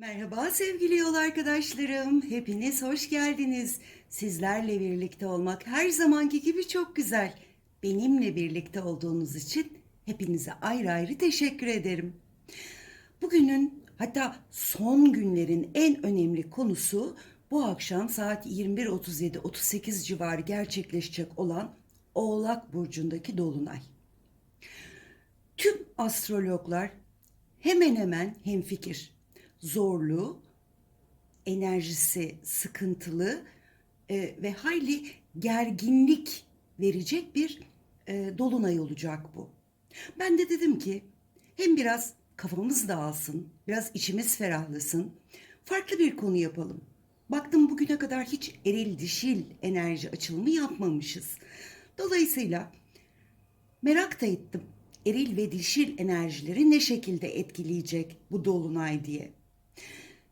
Merhaba sevgili yol arkadaşlarım. Hepiniz hoş geldiniz. Sizlerle birlikte olmak her zamanki gibi çok güzel. Benimle birlikte olduğunuz için hepinize ayrı ayrı teşekkür ederim. Bugünün hatta son günlerin en önemli konusu bu akşam saat 21.37-38 civarı gerçekleşecek olan Oğlak Burcu'ndaki Dolunay. Tüm astrologlar hemen hemen hemfikir. Zorlu, enerjisi sıkıntılı e, ve hayli gerginlik verecek bir e, dolunay olacak bu. Ben de dedim ki hem biraz kafamız dağılsın, biraz içimiz ferahlasın, farklı bir konu yapalım. Baktım bugüne kadar hiç eril dişil enerji açılımı yapmamışız. Dolayısıyla merak da ettim. Eril ve dişil enerjileri ne şekilde etkileyecek bu dolunay diye.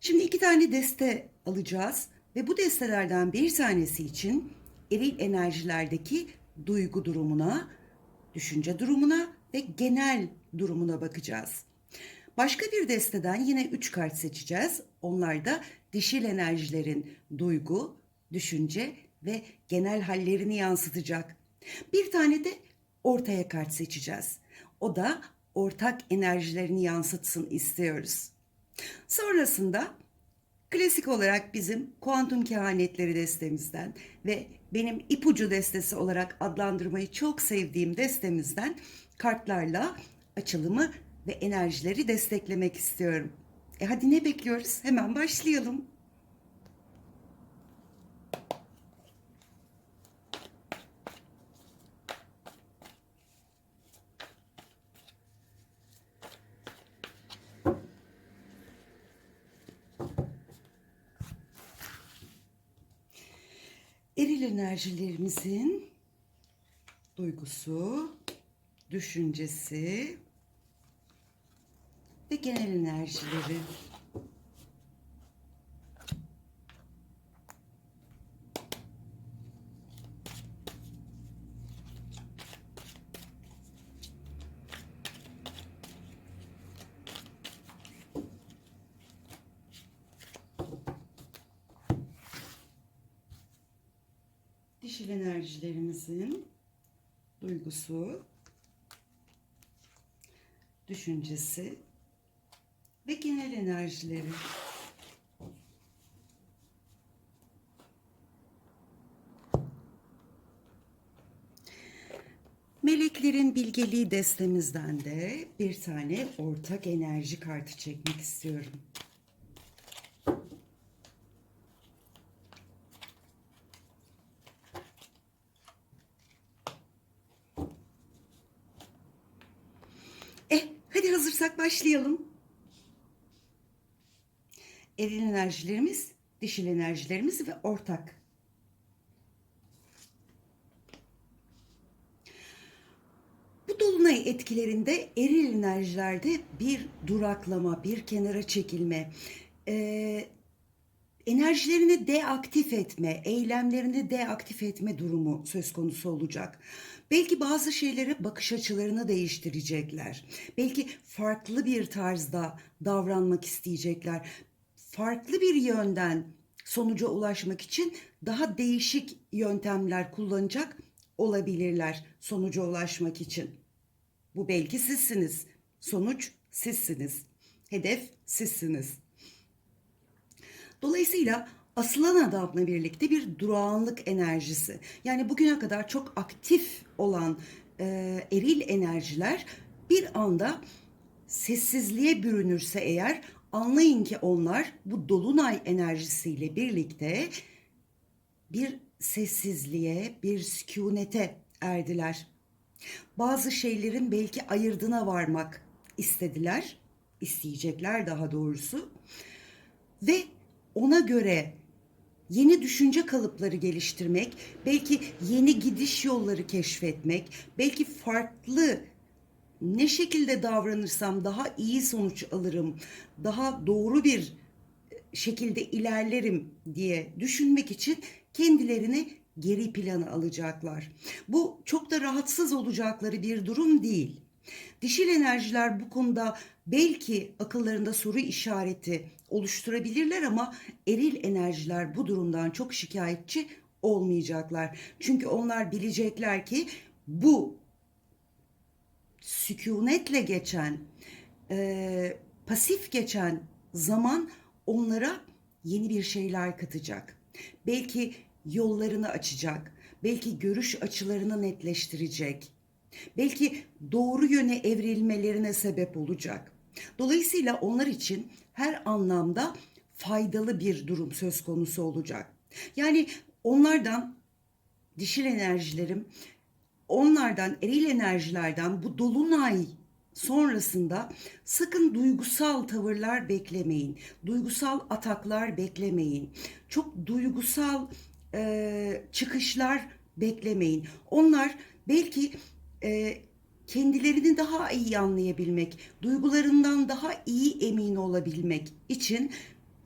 Şimdi iki tane deste alacağız ve bu destelerden bir tanesi için eril enerjilerdeki duygu durumuna, düşünce durumuna ve genel durumuna bakacağız. Başka bir desteden yine üç kart seçeceğiz. Onlar da dişil enerjilerin duygu, düşünce ve genel hallerini yansıtacak. Bir tane de ortaya kart seçeceğiz. O da ortak enerjilerini yansıtsın istiyoruz. Sonrasında klasik olarak bizim kuantum kehanetleri destemizden ve benim ipucu destesi olarak adlandırmayı çok sevdiğim destemizden kartlarla açılımı ve enerjileri desteklemek istiyorum. E hadi ne bekliyoruz? Hemen başlayalım. Eril enerjilerimizin duygusu, düşüncesi ve genel enerjileri. Dişil enerjilerimizin duygusu, düşüncesi ve genel enerjileri. Meleklerin bilgeliği destemizden de bir tane ortak enerji kartı çekmek istiyorum. Başlayalım. Eril enerjilerimiz, dişil enerjilerimiz ve ortak. Bu dolunay etkilerinde eril enerjilerde bir duraklama, bir kenara çekilme, enerjilerini deaktif etme, eylemlerini deaktif etme durumu söz konusu olacak. Belki bazı şeylere bakış açılarını değiştirecekler. Belki farklı bir tarzda davranmak isteyecekler. Farklı bir yönden sonuca ulaşmak için daha değişik yöntemler kullanacak olabilirler sonuca ulaşmak için. Bu belki sizsiniz. Sonuç sizsiniz. Hedef sizsiniz. Dolayısıyla asılan adamla birlikte bir durağanlık enerjisi. Yani bugüne kadar çok aktif olan e, eril enerjiler bir anda sessizliğe bürünürse eğer anlayın ki onlar bu dolunay enerjisiyle birlikte bir sessizliğe, bir sükunete erdiler. Bazı şeylerin belki ayırdına varmak istediler, isteyecekler daha doğrusu. Ve ona göre yeni düşünce kalıpları geliştirmek, belki yeni gidiş yolları keşfetmek, belki farklı ne şekilde davranırsam daha iyi sonuç alırım, daha doğru bir şekilde ilerlerim diye düşünmek için kendilerini geri plana alacaklar. Bu çok da rahatsız olacakları bir durum değil. Dişil enerjiler bu konuda belki akıllarında soru işareti oluşturabilirler ama eril enerjiler bu durumdan çok şikayetçi olmayacaklar. Çünkü onlar bilecekler ki bu sükunetle geçen, e, pasif geçen zaman onlara yeni bir şeyler katacak. Belki yollarını açacak, belki görüş açılarını netleştirecek, belki doğru yöne evrilmelerine sebep olacak. Dolayısıyla onlar için her anlamda faydalı bir durum söz konusu olacak. Yani onlardan dişil enerjilerim onlardan eril enerjilerden bu dolunay sonrasında sakın duygusal tavırlar beklemeyin. Duygusal ataklar beklemeyin. Çok duygusal e, çıkışlar beklemeyin. Onlar belki e, kendilerini daha iyi anlayabilmek, duygularından daha iyi emin olabilmek için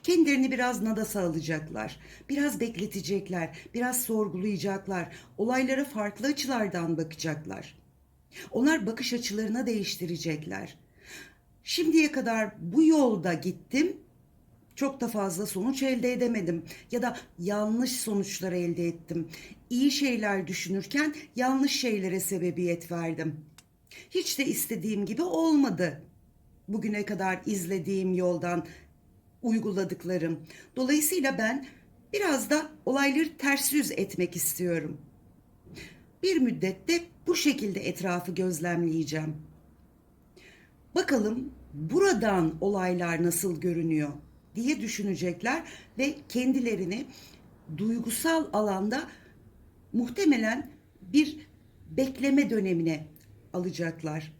Kendilerini biraz nadasa alacaklar. Biraz bekletecekler. Biraz sorgulayacaklar. Olaylara farklı açılardan bakacaklar. Onlar bakış açılarına değiştirecekler. Şimdiye kadar bu yolda gittim. Çok da fazla sonuç elde edemedim ya da yanlış sonuçlar elde ettim. İyi şeyler düşünürken yanlış şeylere sebebiyet verdim. Hiç de istediğim gibi olmadı. Bugüne kadar izlediğim yoldan uyguladıklarım. Dolayısıyla ben biraz da olayları ters yüz etmek istiyorum. Bir müddette bu şekilde etrafı gözlemleyeceğim. Bakalım buradan olaylar nasıl görünüyor diye düşünecekler ve kendilerini duygusal alanda muhtemelen bir bekleme dönemine alacaklar.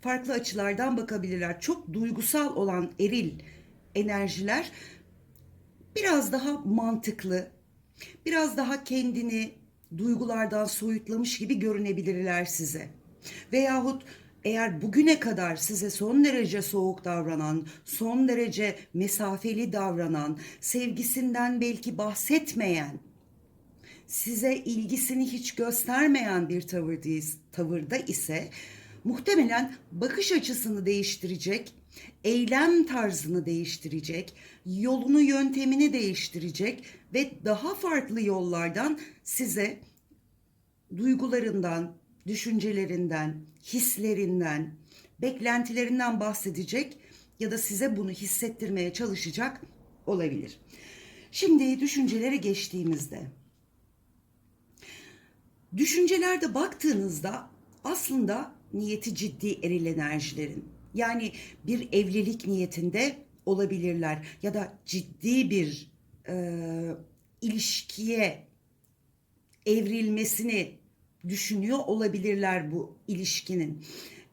Farklı açılardan bakabilirler. Çok duygusal olan eril enerjiler biraz daha mantıklı, biraz daha kendini duygulardan soyutlamış gibi görünebilirler size. Veyahut eğer bugüne kadar size son derece soğuk davranan, son derece mesafeli davranan, sevgisinden belki bahsetmeyen, size ilgisini hiç göstermeyen bir tavırdayız, tavırda ise muhtemelen bakış açısını değiştirecek, eylem tarzını değiştirecek, yolunu yöntemini değiştirecek ve daha farklı yollardan size duygularından, düşüncelerinden, hislerinden, beklentilerinden bahsedecek ya da size bunu hissettirmeye çalışacak olabilir. Şimdi düşüncelere geçtiğimizde düşüncelerde baktığınızda aslında niyeti ciddi eril enerjilerin. Yani bir evlilik niyetinde olabilirler ya da ciddi bir e, ilişkiye evrilmesini düşünüyor olabilirler bu ilişkinin.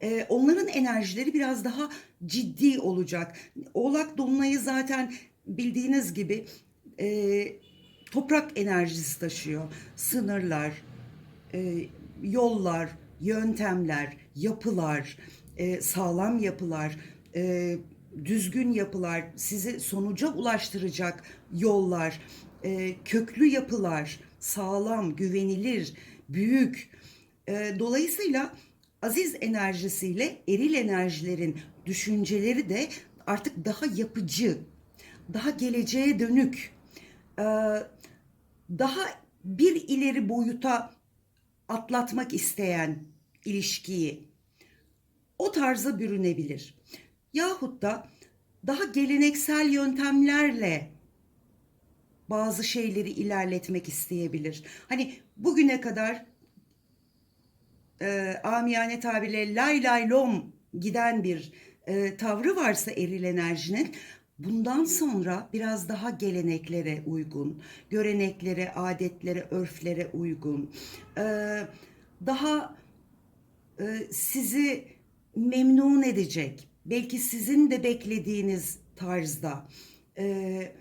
E, onların enerjileri biraz daha ciddi olacak. Oğlak dolunayı zaten bildiğiniz gibi e, toprak enerjisi taşıyor. Sınırlar, e, yollar, yöntemler, yapılar, e, sağlam yapılar, e, düzgün yapılar, sizi sonuca ulaştıracak yollar, e, köklü yapılar, sağlam, güvenilir, büyük. E, dolayısıyla aziz enerjisiyle eril enerjilerin düşünceleri de artık daha yapıcı, daha geleceğe dönük, e, daha bir ileri boyuta atlatmak isteyen ilişkiyi o tarza bürünebilir. Yahut da daha geleneksel yöntemlerle bazı şeyleri ilerletmek isteyebilir. Hani bugüne kadar e, amiyane tabirle lay lay lom giden bir e, tavrı varsa eril enerjinin bundan sonra biraz daha geleneklere uygun, göreneklere, adetlere, örflere uygun, e, daha e, sizi memnun edecek, belki sizin de beklediğiniz tarzda e,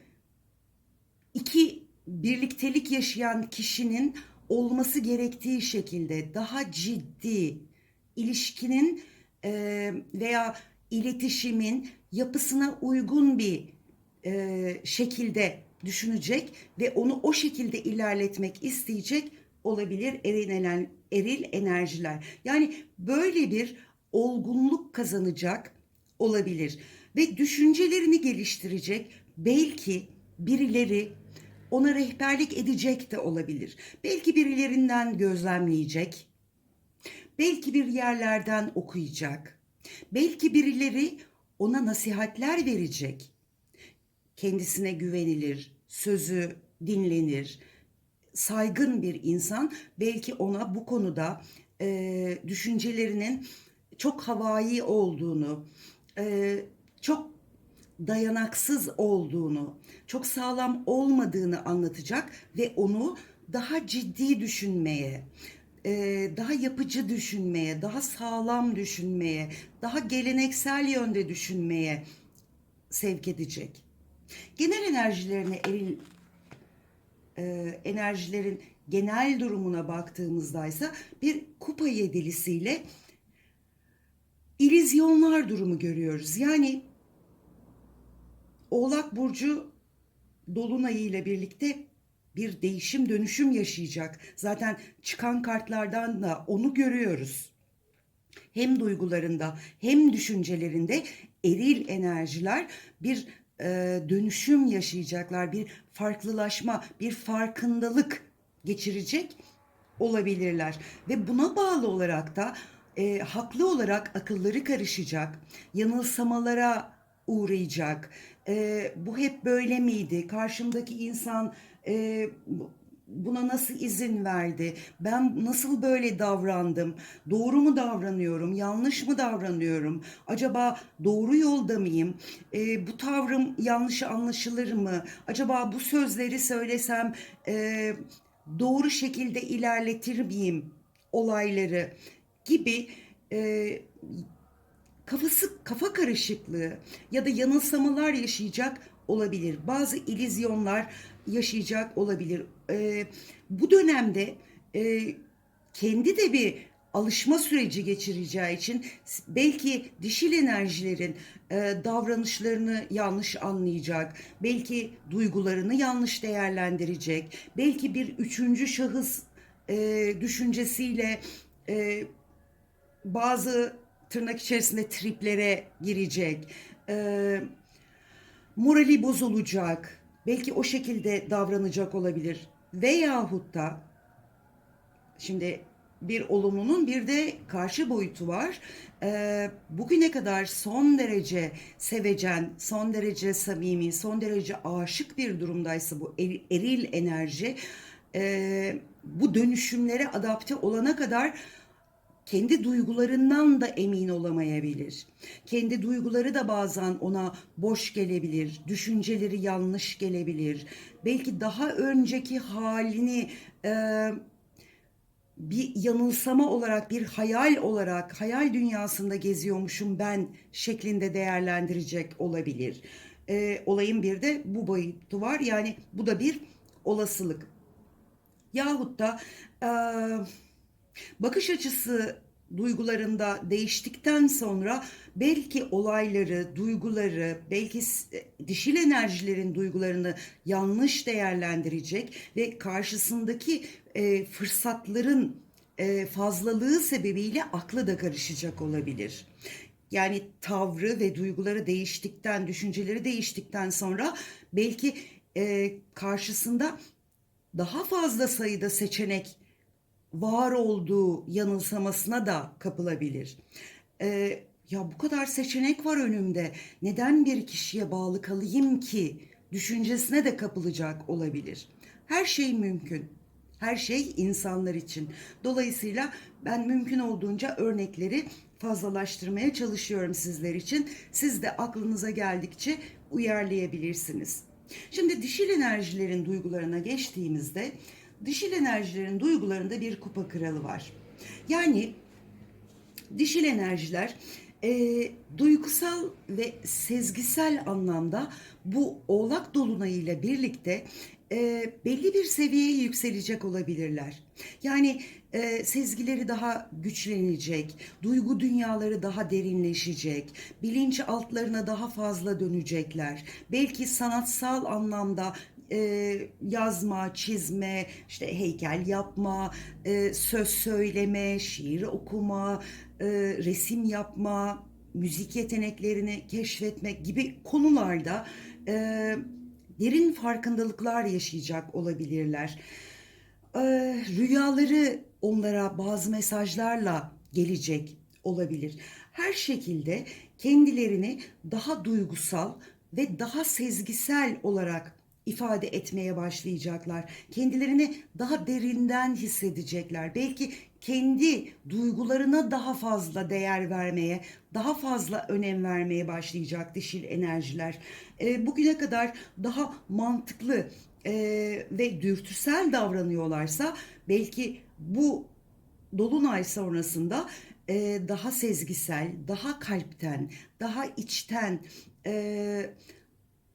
iki birliktelik yaşayan kişinin olması gerektiği şekilde daha ciddi ilişkinin e, veya iletişimin yapısına uygun bir e, şekilde düşünecek ve onu o şekilde ilerletmek isteyecek olabilir eril, eril enerjiler. Yani böyle bir olgunluk kazanacak olabilir ve düşüncelerini geliştirecek belki birileri ona rehberlik edecek de olabilir. Belki birilerinden gözlemleyecek. Belki bir yerlerden okuyacak. Belki birileri ona nasihatler verecek. Kendisine güvenilir, sözü dinlenir, saygın bir insan belki ona bu konuda e, düşüncelerinin çok havai olduğunu, e, çok dayanaksız olduğunu, çok sağlam olmadığını anlatacak ve onu daha ciddi düşünmeye, e, daha yapıcı düşünmeye, daha sağlam düşünmeye, daha geleneksel yönde düşünmeye sevk edecek. Genel enerjilerine eril e, enerjilerin genel durumuna baktığımızda ise bir kupa yedilisiyle ilizyonlar durumu görüyoruz. Yani Oğlak Burcu Dolunay'ı ile birlikte bir değişim dönüşüm yaşayacak. Zaten çıkan kartlardan da onu görüyoruz. Hem duygularında hem düşüncelerinde eril enerjiler bir e, dönüşüm yaşayacaklar. Bir farklılaşma, bir farkındalık geçirecek olabilirler. Ve buna bağlı olarak da e, haklı olarak akılları karışacak, yanılsamalara uğrayacak. E, bu hep böyle miydi? Karşımdaki insan e, buna nasıl izin verdi? Ben nasıl böyle davrandım? Doğru mu davranıyorum? Yanlış mı davranıyorum? Acaba doğru yolda mıyım? E, bu tavrım yanlış anlaşılır mı? Acaba bu sözleri söylesem e, doğru şekilde ilerletir miyim olayları gibi e, kafası kafa karışıklığı ya da yanılsamalar yaşayacak olabilir. Bazı ilizyonlar yaşayacak olabilir. E, bu dönemde e, kendi de bir alışma süreci geçireceği için belki dişil enerjilerin e, davranışlarını yanlış anlayacak, belki duygularını yanlış değerlendirecek, belki bir üçüncü şahıs e, düşüncesiyle e, bazı tırnak içerisinde triplere girecek, e, morali bozulacak, belki o şekilde davranacak olabilir. Veyahut da şimdi bir olumlunun bir de karşı boyutu var. Ee, bugüne kadar son derece sevecen, son derece samimi, son derece aşık bir durumdaysa bu er, eril enerji e, bu dönüşümlere adapte olana kadar kendi duygularından da emin olamayabilir. Kendi duyguları da bazen ona boş gelebilir, düşünceleri yanlış gelebilir. Belki daha önceki halini e, bir yanılsama olarak, bir hayal olarak, hayal dünyasında geziyormuşum ben şeklinde değerlendirecek olabilir. E, olayın bir de bu boyutu var. Yani bu da bir olasılık. Yahut da e, bakış açısı duygularında değiştikten sonra belki olayları, duyguları, belki dişil enerjilerin duygularını yanlış değerlendirecek ve karşısındaki e, fırsatların e, fazlalığı sebebiyle aklı da karışacak olabilir. Yani tavrı ve duyguları değiştikten, düşünceleri değiştikten sonra belki e, karşısında daha fazla sayıda seçenek var olduğu yanılsamasına da kapılabilir. Ee, ya bu kadar seçenek var önümde. Neden bir kişiye bağlı kalayım ki? Düşüncesine de kapılacak olabilir. Her şey mümkün. Her şey insanlar için. Dolayısıyla ben mümkün olduğunca örnekleri fazlalaştırmaya çalışıyorum sizler için. Siz de aklınıza geldikçe uyarlayabilirsiniz. Şimdi dişil enerjilerin duygularına geçtiğimizde dişil enerjilerin duygularında bir kupa kralı var. Yani dişil enerjiler e, duygusal ve sezgisel anlamda bu oğlak dolunayıyla birlikte e, belli bir seviyeye yükselecek olabilirler. Yani e, sezgileri daha güçlenecek, duygu dünyaları daha derinleşecek, bilinç altlarına daha fazla dönecekler. Belki sanatsal anlamda e, yazma, çizme, işte heykel yapma, e, söz söyleme, şiir okuma, e, resim yapma, müzik yeteneklerini keşfetmek gibi konularda e, derin farkındalıklar yaşayacak olabilirler. E, rüyaları onlara bazı mesajlarla gelecek olabilir. Her şekilde kendilerini daha duygusal ve daha sezgisel olarak ifade etmeye başlayacaklar. Kendilerini daha derinden hissedecekler. Belki kendi duygularına daha fazla değer vermeye, daha fazla önem vermeye başlayacak dişil enerjiler. E, bugüne kadar daha mantıklı e, ve dürtüsel davranıyorlarsa belki bu dolunay sonrasında e, daha sezgisel, daha kalpten, daha içten, e,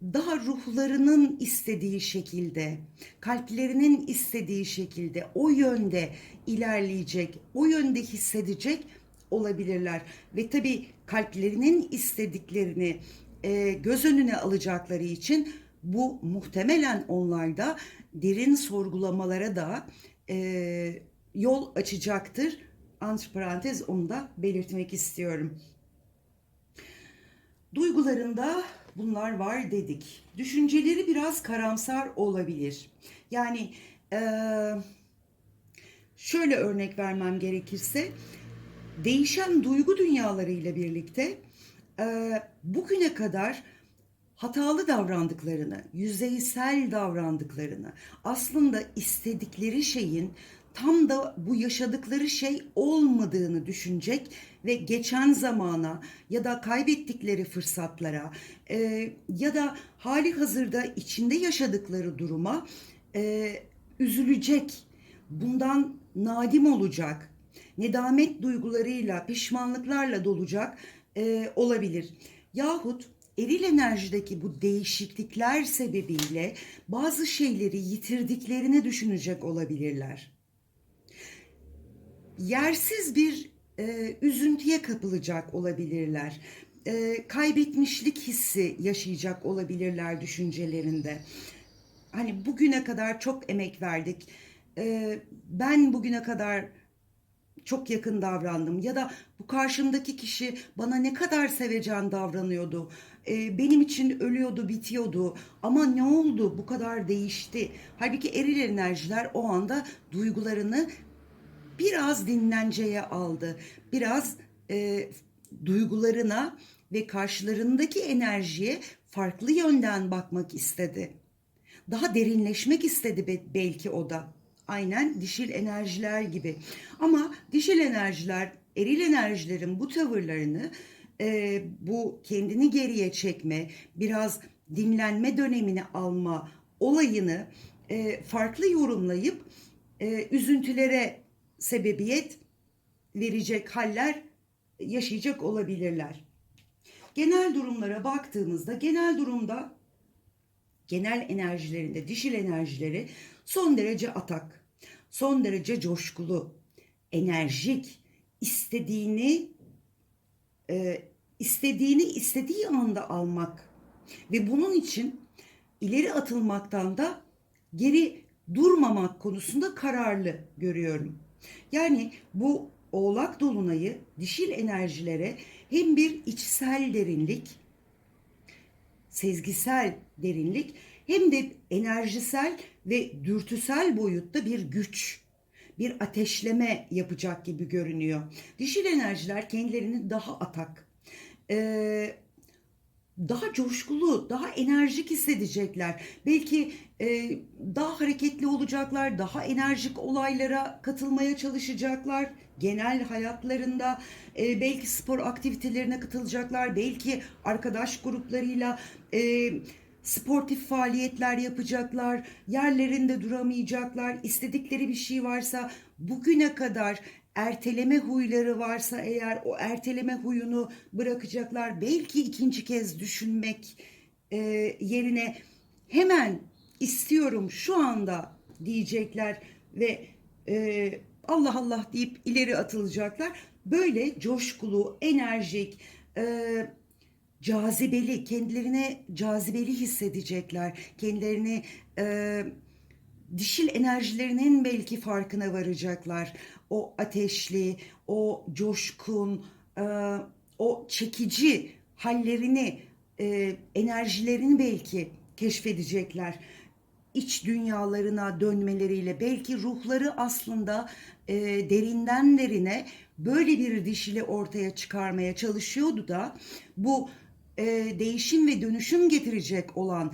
daha ruhlarının istediği şekilde, kalplerinin istediği şekilde o yönde ilerleyecek, o yönde hissedecek olabilirler. Ve tabii kalplerinin istediklerini e, göz önüne alacakları için bu muhtemelen onlarda derin sorgulamalara da e, yol açacaktır. Antiparantez onu da belirtmek istiyorum. Duygularında bunlar var dedik. Düşünceleri biraz karamsar olabilir. Yani eee, şöyle örnek vermem gerekirse değişen duygu dünyalarıyla birlikte eee, bugüne kadar hatalı davrandıklarını, yüzeysel davrandıklarını, aslında istedikleri şeyin tam da bu yaşadıkları şey olmadığını düşünecek ve geçen zamana ya da kaybettikleri fırsatlara e, ya da hali hazırda içinde yaşadıkları duruma e, üzülecek, bundan nadim olacak, nedamet duygularıyla, pişmanlıklarla dolacak e, olabilir. Yahut eril enerjideki bu değişiklikler sebebiyle bazı şeyleri yitirdiklerini düşünecek olabilirler yersiz bir e, üzüntüye kapılacak olabilirler. E, kaybetmişlik hissi yaşayacak olabilirler düşüncelerinde. Hani bugüne kadar çok emek verdik. E, ben bugüne kadar çok yakın davrandım ya da bu karşımdaki kişi bana ne kadar sevecen davranıyordu. E, benim için ölüyordu, bitiyordu. Ama ne oldu? Bu kadar değişti. Halbuki eril enerjiler o anda duygularını biraz dinlenceye aldı. Biraz e, duygularına ve karşılarındaki enerjiye farklı yönden bakmak istedi. Daha derinleşmek istedi belki o da. Aynen dişil enerjiler gibi. Ama dişil enerjiler, eril enerjilerin bu tavırlarını, e, bu kendini geriye çekme, biraz dinlenme dönemini alma olayını e, farklı yorumlayıp e, üzüntülere sebebiyet verecek haller yaşayacak olabilirler. Genel durumlara baktığımızda genel durumda genel enerjilerinde dişil enerjileri son derece atak, son derece coşkulu, enerjik, istediğini e, istediğini istediği anda almak ve bunun için ileri atılmaktan da geri durmamak konusunda kararlı görüyorum. Yani bu oğlak dolunayı dişil enerjilere hem bir içsel derinlik, sezgisel derinlik hem de enerjisel ve dürtüsel boyutta bir güç, bir ateşleme yapacak gibi görünüyor. Dişil enerjiler kendilerini daha atak, daha coşkulu, daha enerjik hissedecekler. Belki e, daha hareketli olacaklar, daha enerjik olaylara katılmaya çalışacaklar. Genel hayatlarında e, belki spor aktivitelerine katılacaklar, belki arkadaş gruplarıyla e, sportif faaliyetler yapacaklar, yerlerinde duramayacaklar, istedikleri bir şey varsa bugüne kadar erteleme huyları varsa eğer o erteleme huyunu bırakacaklar. Belki ikinci kez düşünmek e, yerine hemen istiyorum şu anda diyecekler ve e, Allah Allah deyip ileri atılacaklar. Böyle coşkulu, enerjik, e, cazibeli, kendilerine cazibeli hissedecekler. Kendilerini e, dişil enerjilerinin belki farkına varacaklar. O ateşli, o coşkun, e, o çekici hallerini, e, enerjilerini belki keşfedecekler. İç dünyalarına dönmeleriyle belki ruhları aslında e, derinden derine böyle bir dişili ortaya çıkarmaya çalışıyordu da bu e, değişim ve dönüşüm getirecek olan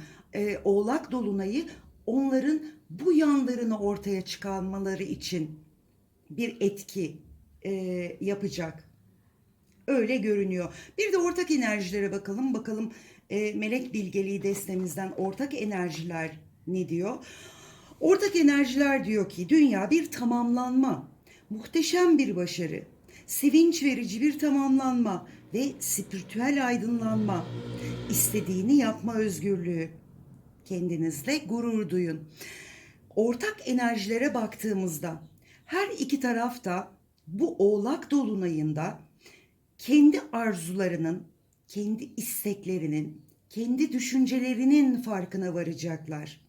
Oğlak Dolunay'ı onların bu yanlarını ortaya çıkarmaları için bir etki e, yapacak. Öyle görünüyor. Bir de ortak enerjilere bakalım. Bakalım e, melek bilgeliği destemizden ortak enerjiler ne diyor? Ortak enerjiler diyor ki dünya bir tamamlanma, muhteşem bir başarı, sevinç verici bir tamamlanma ve spiritüel aydınlanma, istediğini yapma özgürlüğü. Kendinizle gurur duyun. Ortak enerjilere baktığımızda her iki tarafta bu oğlak dolunayında kendi arzularının, kendi isteklerinin, kendi düşüncelerinin farkına varacaklar.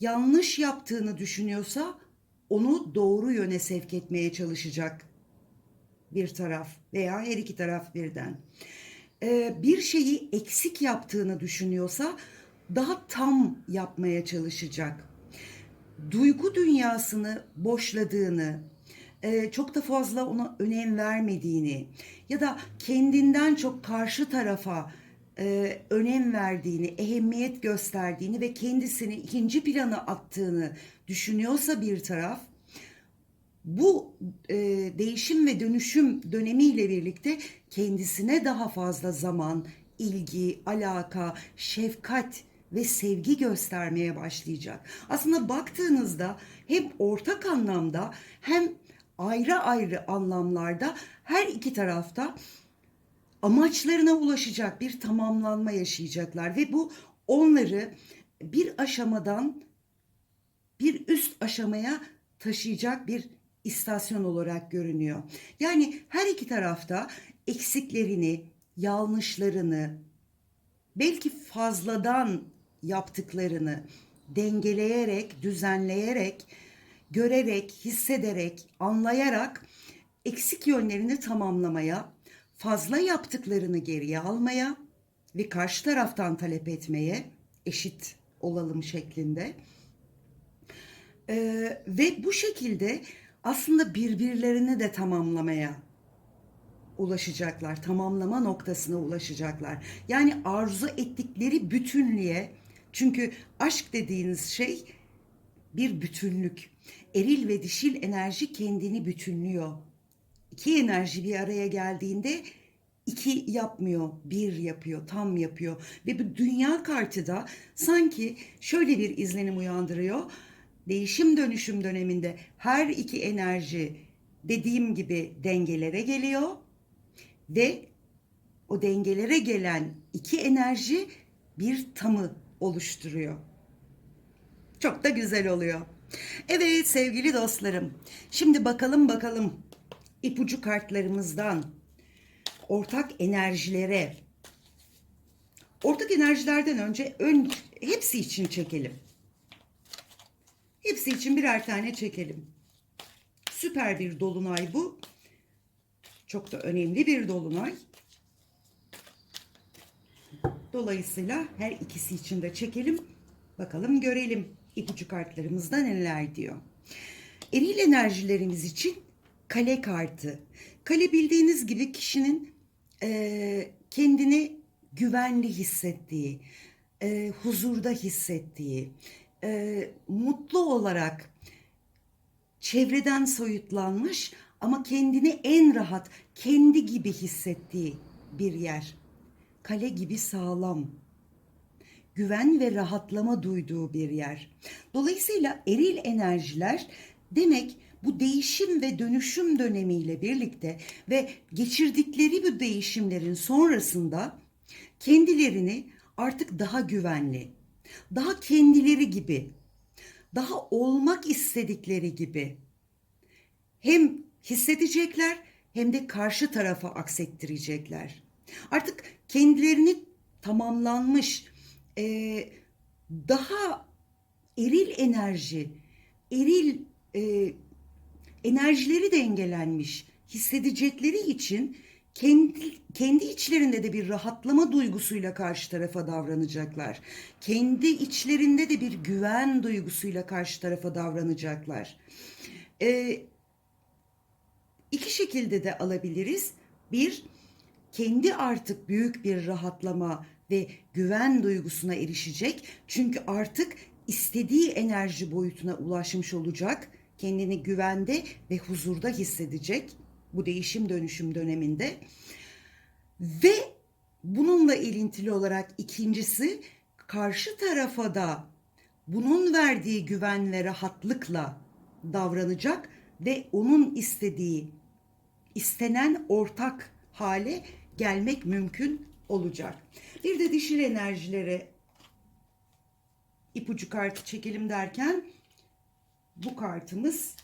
Yanlış yaptığını düşünüyorsa onu doğru yöne sevk etmeye çalışacak bir taraf veya her iki taraf birden. Ee, bir şeyi eksik yaptığını düşünüyorsa daha tam yapmaya çalışacak. Duygu dünyasını boşladığını, e, çok da fazla ona önem vermediğini ya da kendinden çok karşı tarafa e, önem verdiğini, ehemmiyet gösterdiğini ve kendisini ikinci plana attığını düşünüyorsa bir taraf, bu e, değişim ve dönüşüm dönemiyle birlikte kendisine daha fazla zaman, ilgi, alaka, şefkat ve sevgi göstermeye başlayacak. Aslında baktığınızda hem ortak anlamda hem ayrı ayrı anlamlarda her iki tarafta amaçlarına ulaşacak bir tamamlanma yaşayacaklar ve bu onları bir aşamadan bir üst aşamaya taşıyacak bir istasyon olarak görünüyor. Yani her iki tarafta eksiklerini, yanlışlarını, belki fazladan yaptıklarını dengeleyerek, düzenleyerek, görerek, hissederek, anlayarak eksik yönlerini tamamlamaya, fazla yaptıklarını geriye almaya ve karşı taraftan talep etmeye eşit olalım şeklinde. Ee, ve bu şekilde aslında birbirlerini de tamamlamaya ulaşacaklar. Tamamlama noktasına ulaşacaklar. Yani arzu ettikleri bütünlüğe çünkü aşk dediğiniz şey bir bütünlük. Eril ve dişil enerji kendini bütünlüyor. İki enerji bir araya geldiğinde iki yapmıyor, bir yapıyor, tam yapıyor. Ve bu dünya kartı da sanki şöyle bir izlenim uyandırıyor. Değişim dönüşüm döneminde her iki enerji dediğim gibi dengelere geliyor ve o dengelere gelen iki enerji bir tamı oluşturuyor. Çok da güzel oluyor. Evet sevgili dostlarım. Şimdi bakalım bakalım ipucu kartlarımızdan ortak enerjilere ortak enerjilerden önce ön, hepsi için çekelim. Hepsi için birer tane çekelim. Süper bir dolunay bu. Çok da önemli bir dolunay. Dolayısıyla her ikisi için de çekelim. Bakalım görelim ipucu kartlarımızda neler diyor. Eril enerjilerimiz için kale kartı. Kale bildiğiniz gibi kişinin e, kendini güvenli hissettiği, e, huzurda hissettiği, e, mutlu olarak çevreden soyutlanmış ama kendini en rahat, kendi gibi hissettiği bir yer. Kale gibi sağlam, güven ve rahatlama duyduğu bir yer. Dolayısıyla eril enerjiler demek bu değişim ve dönüşüm dönemiyle birlikte ve geçirdikleri bu değişimlerin sonrasında kendilerini artık daha güvenli, daha kendileri gibi, daha olmak istedikleri gibi hem hissedecekler hem de karşı tarafa aksettirecekler. Artık kendilerini tamamlanmış, e, daha eril enerji, eril e, enerjileri dengelenmiş hissedecekleri için kendi kendi içlerinde de bir rahatlama duygusuyla karşı tarafa davranacaklar. Kendi içlerinde de bir güven duygusuyla karşı tarafa davranacaklar. Ee, iki şekilde de alabiliriz. Bir, kendi artık büyük bir rahatlama ve güven duygusuna erişecek. Çünkü artık istediği enerji boyutuna ulaşmış olacak. Kendini güvende ve huzurda hissedecek bu değişim dönüşüm döneminde. Ve bununla ilintili olarak ikincisi karşı tarafa da bunun verdiği güven ve rahatlıkla davranacak ve onun istediği istenen ortak hale gelmek mümkün olacak. Bir de dişil enerjilere ipucu kartı çekelim derken bu kartımız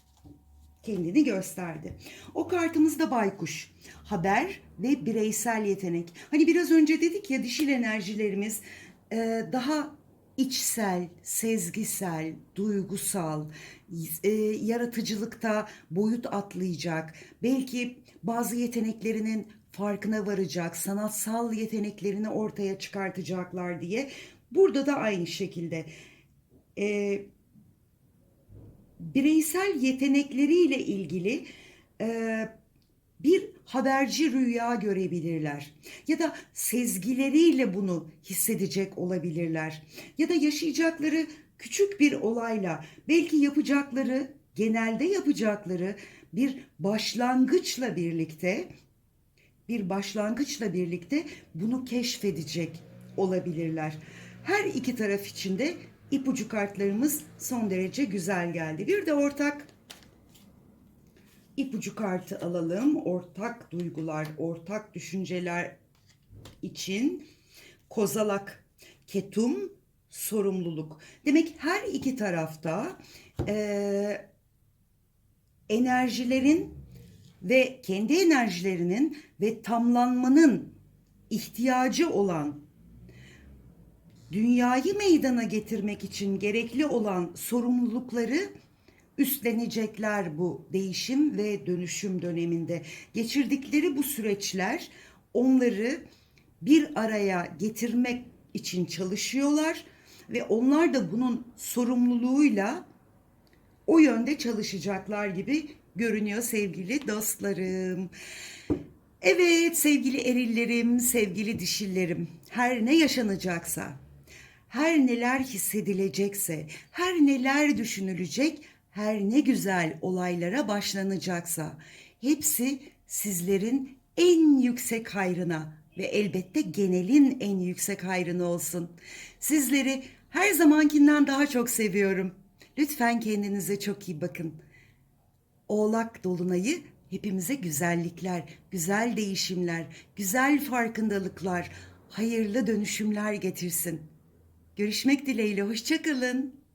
kendini gösterdi. O kartımızda baykuş, haber ve bireysel yetenek. Hani biraz önce dedik ya dişil enerjilerimiz e, daha içsel, sezgisel, duygusal, e, yaratıcılıkta boyut atlayacak. Belki bazı yeteneklerinin farkına varacak, sanatsal yeteneklerini ortaya çıkartacaklar diye. Burada da aynı şekilde e, bireysel yetenekleriyle ilgili e, bir haberci rüya görebilirler ya da sezgileriyle bunu hissedecek olabilirler ya da yaşayacakları küçük bir olayla belki yapacakları genelde yapacakları bir başlangıçla birlikte bir başlangıçla birlikte bunu keşfedecek olabilirler. Her iki taraf için de ipucu kartlarımız son derece güzel geldi. Bir de ortak ipucu kartı alalım. Ortak duygular, ortak düşünceler için kozalak, ketum, sorumluluk. Demek her iki tarafta e, enerjilerin ve kendi enerjilerinin ve tamlanmanın ihtiyacı olan dünyayı meydana getirmek için gerekli olan sorumlulukları üstlenecekler bu değişim ve dönüşüm döneminde. Geçirdikleri bu süreçler onları bir araya getirmek için çalışıyorlar ve onlar da bunun sorumluluğuyla o yönde çalışacaklar gibi görünüyor sevgili dostlarım. Evet sevgili erillerim, sevgili dişillerim, her ne yaşanacaksa, her neler hissedilecekse, her neler düşünülecek, her ne güzel olaylara başlanacaksa, hepsi sizlerin en yüksek hayrına ve elbette genelin en yüksek hayrına olsun. Sizleri her zamankinden daha çok seviyorum. Lütfen kendinize çok iyi bakın. Oğlak dolunayı hepimize güzellikler, güzel değişimler, güzel farkındalıklar, hayırlı dönüşümler getirsin. Görüşmek dileğiyle, hoşçakalın.